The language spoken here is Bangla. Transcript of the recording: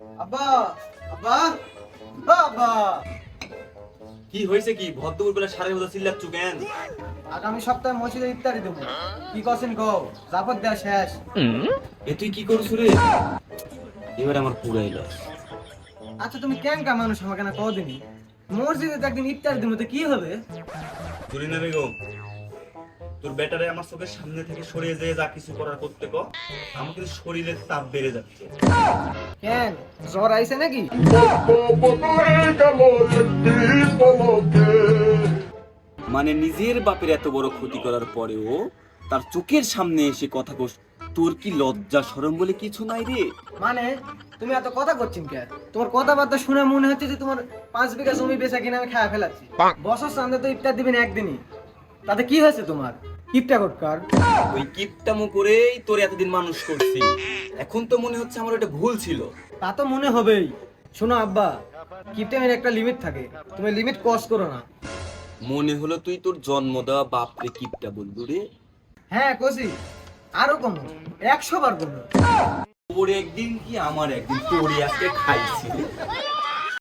আব্বা আব্বা বাবা কি হয়েছে কি? বেলা সাড়ে বছর চিল্লাচ্ছ কেন? আগামী সপ্তাহে মসজিদে ইফতারি দেবো। কি করছেন গো? জাফর দেওয়া শেষ। এ তুই কি করছ রে? এবার আমার পুরাই লস আচ্ছা তুমি কেন কা মানুষ আমাকে না কদিনই মসজিদে একদিন ইফতারি দেবো তো কি হবে? জুরিনা বেগম তোর ব্যাটারে আমার চোখের সামনে থেকে সরিয়ে যেয়ে যা কিছু করার করতে কো। আমার কিন্তু শরীরের তাপ বেড়ে যাচ্ছে। কেন? জ্বর আইছে নাকি? মানে নিজের বাপের এত বড় ক্ষতি করার পরেও তার চোখের সামনে এসে কথা কোস তোর কি লজ্জা শরম বলে কিছু নাই রে? মানে তুমি এত কথা করছেন কে? তোমার কথাবার্তা শুনে মনে হচ্ছে যে তোমার পাঁচ বিঘা জমি বেচা কিনে আমি খাওয়া ফেলাচ্ছি। বছর সামনে তো ইফতার দিবেন একদিনই। তাতে কি হয়েছে তোমার? কিপটা কটকার ওই কিপটামো করেই তোর এতদিন মানুষ করছি। এখন তো মনে হচ্ছে আমার ওটা ভুল ছিল। তা তো মনে হবেই। শোনো আব্বা কিপটামের একটা লিমিট থাকে। তুমি লিমিট ক্রস করো না। মনে হলো তুই তোর জন্ম দেওয়া বাপরে কিপটা বলবি রে? হ্যাঁ কষি আরও কমো। একশো বার কমো। তোর একদিন কি আমার একদিন তোরে আজকে খাইছি। রে।